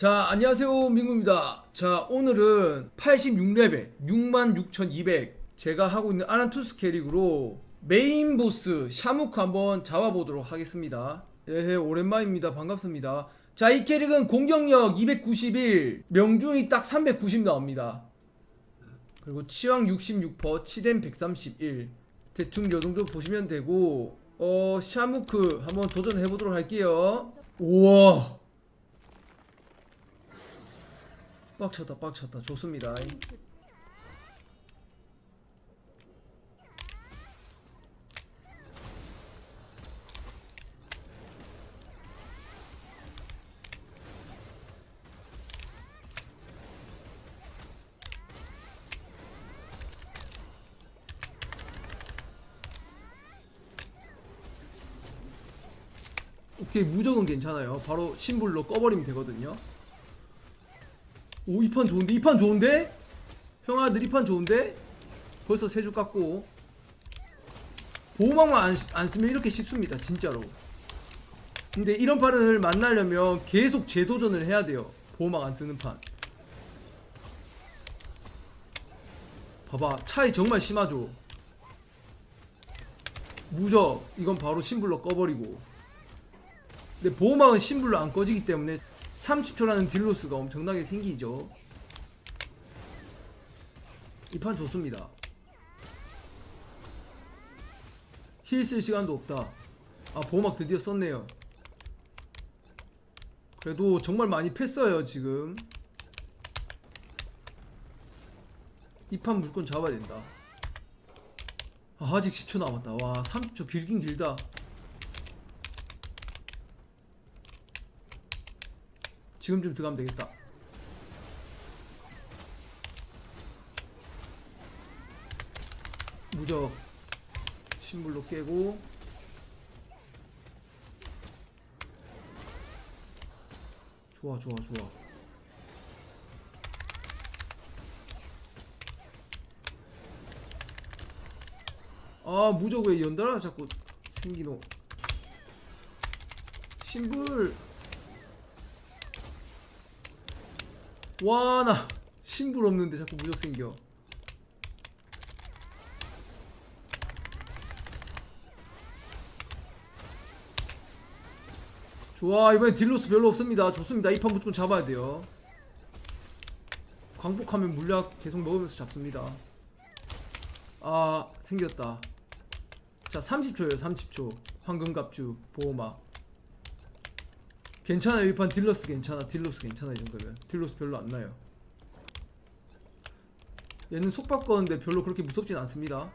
자, 안녕하세요. 민구입니다. 자, 오늘은 86레벨 66,200 제가 하고 있는 아란투스 캐릭으로 메인 보스 샤무크 한번 잡아보도록 하겠습니다. 예, 오랜만입니다. 반갑습니다. 자, 이 캐릭은 공격력 291, 명중이 딱 390 나옵니다. 그리고 치왕 66%, 치댐 131. 대충 요 정도 보시면 되고, 어, 샤무크 한번 도전해 보도록 할게요. 우와! 빡쳤다 빡쳤다. 좋습니다. 오케이 무적은 괜찮아요. 바로 심불로 꺼버리면 되거든요 오, 이판 좋은데? 이판 좋은데? 형아들 이판 좋은데? 벌써 세줄 깎고. 보호막만 안, 안 쓰면 이렇게 쉽습니다, 진짜로. 근데 이런 판을 만나려면 계속 재도전을 해야 돼요. 보호막 안 쓰는 판. 봐봐, 차이 정말 심하죠? 무적, 이건 바로 심불로 꺼버리고. 근데 보호막은 심불로 안 꺼지기 때문에 30초라는 딜로스가 엄청나게 생기죠. 이 판 좋습니다. 힐 쓸 시간도 없다. 아 보호막 드디어 썼네요. 그래도 정말 많이 팼어요 지금. 이판 무조건 잡아야 된다. 아, 아직 10초 남았다. 와 30초 길긴 길다. 지금쯤 들어가면 되겠다. 무적 신불로 깨고 좋아 좋아 좋아 아 무적 왜 연달아 자꾸 생기노 신불 와 나 신불 없는데 자꾸 무적 생겨. 좋아 이번엔 딜로스 별로 없습니다. 좋습니다. 이 판 무조건 잡아야 돼요. 광복하면 물약 계속 먹으면서 잡습니다. 아 생겼다. 자 30초에요 30초. 황금갑주 보호막 괜찮아요. 이판 딜러스 괜찮아. 딜로스 괜찮아 이 정도면. 딜로스 별로 안 나요. 얘는 속 바꿨는데 별로 그렇게 무섭진 않습니다.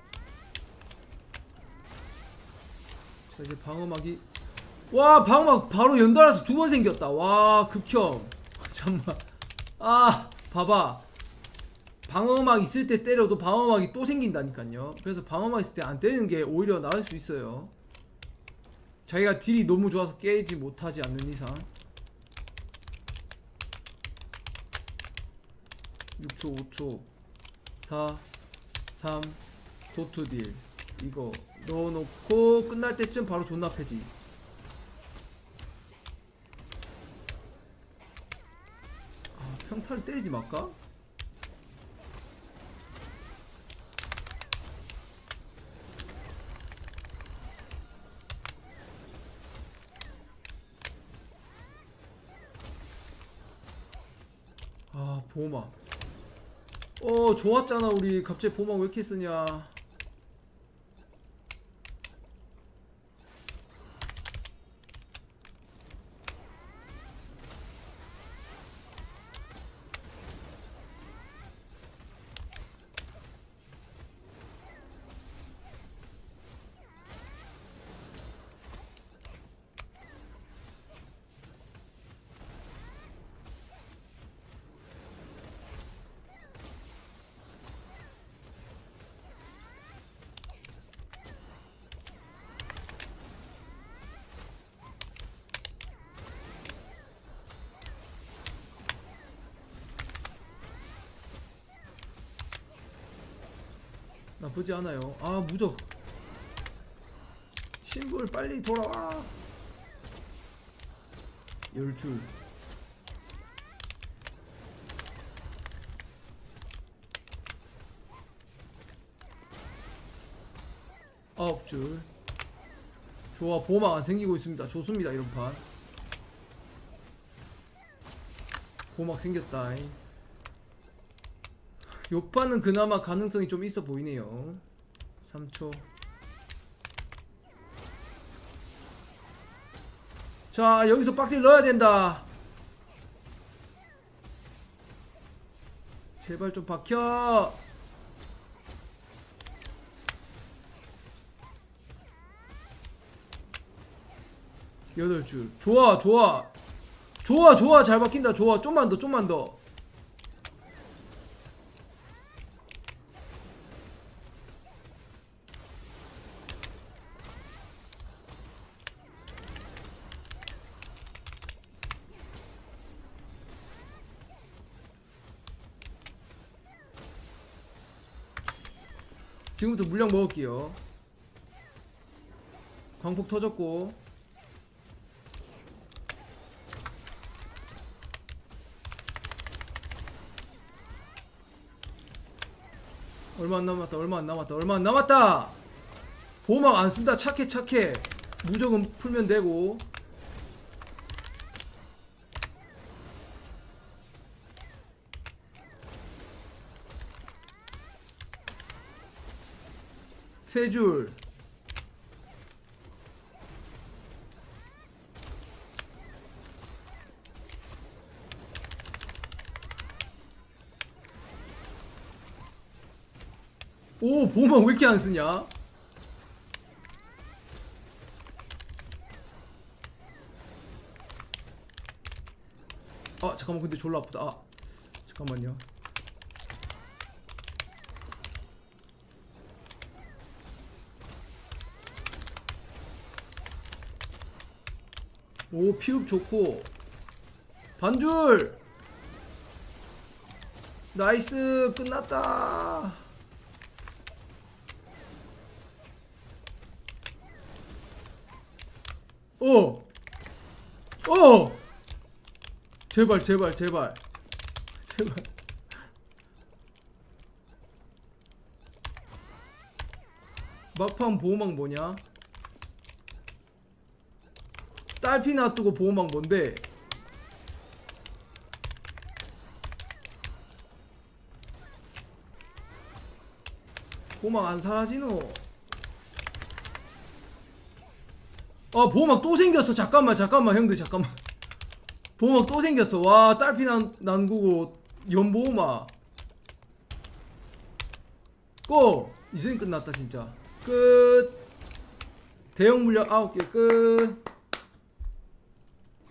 자 이제 방어막이. 와 방어막 바로 연달아서 두 번 생겼다. 와 극혐. 잠만. 아 봐봐. 방어막 있을 때 때려도 방어막이 또 생긴다니까요. 그래서 방어막 있을 때 안 때리는 게 오히려 나을 수 있어요 자기가 딜이 너무 좋아서 깨지 못하지 않는 이상. 6초 5초 4 3 도트 딜. 이거 넣어놓고 끝날 때쯤 바로 존나 패지. 아 평타를 때리지 말까? 보호막. 어 좋았잖아 우리 갑자기 보호막 왜 이렇게 쓰냐 나쁘지 않아요. 아 무적. 신불 빨리 돌아와. 열줄. 아홉 줄. 좋아 보호막 생기고 있습니다. 좋습니다 이런 판. 보막 생겼다잉. 요 판은 그나마 가능성이 좀 있어 보이네요. 3초. 자 여기서 빡딜 넣어야 된다. 제발 좀 박혀. 여덟 줄. 좋아 좋아. 좋아 좋아. 잘 박힌다. 좋아. 좀만 더 좀만 더 지금부터 물량 먹을게요. 광폭 터졌고. 얼마 안 남았다 얼마 안 남았다 얼마 안 남았다! 보호막 안 쓴다. 착해 착해. 무조건 풀면 되고 세 줄. 오 보호막 왜 이렇게 안 쓰냐? 아 잠깐만. 근데 졸라 아프다. 아 잠깐만요 오 피흡 좋고 반줄 나이스 끝났다 어! 어! 제발 제발 제발 제발 막판 보호막 뭐냐? 딸피 놔두고 보호막 뭔데? 보호막 안 사라지노? 아 보호막 또 생겼어. 잠깐만 잠깐만 형들 잠깐만. 보호막 또 생겼어. 와 딸피 난, 난구고. 연보호막. 고! 이젠 끝났다 진짜. 끝. 대형 물량 9개 끝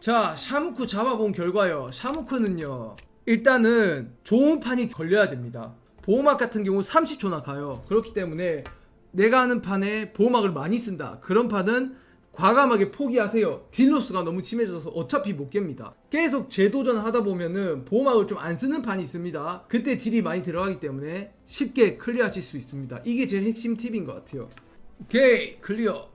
자, 샤무크 잡아본 결과요. 샤무크는요. 일단은 좋은 판이 걸려야 됩니다. 보호막 같은 경우 30초나 가요. 그렇기 때문에 내가 하는 판에 보호막을 많이 쓴다. 그런 판은 과감하게 포기하세요. 딜로스가 너무 심해져서 어차피 못 깹니다. 계속 재도전 하다 보면은 보호막을 좀 안 쓰는 판이 있습니다. 그때 딜이 많이 들어가기 때문에 쉽게 클리어하실 수 있습니다. 이게 제일 핵심 팁인 것 같아요. 오케이 클리어.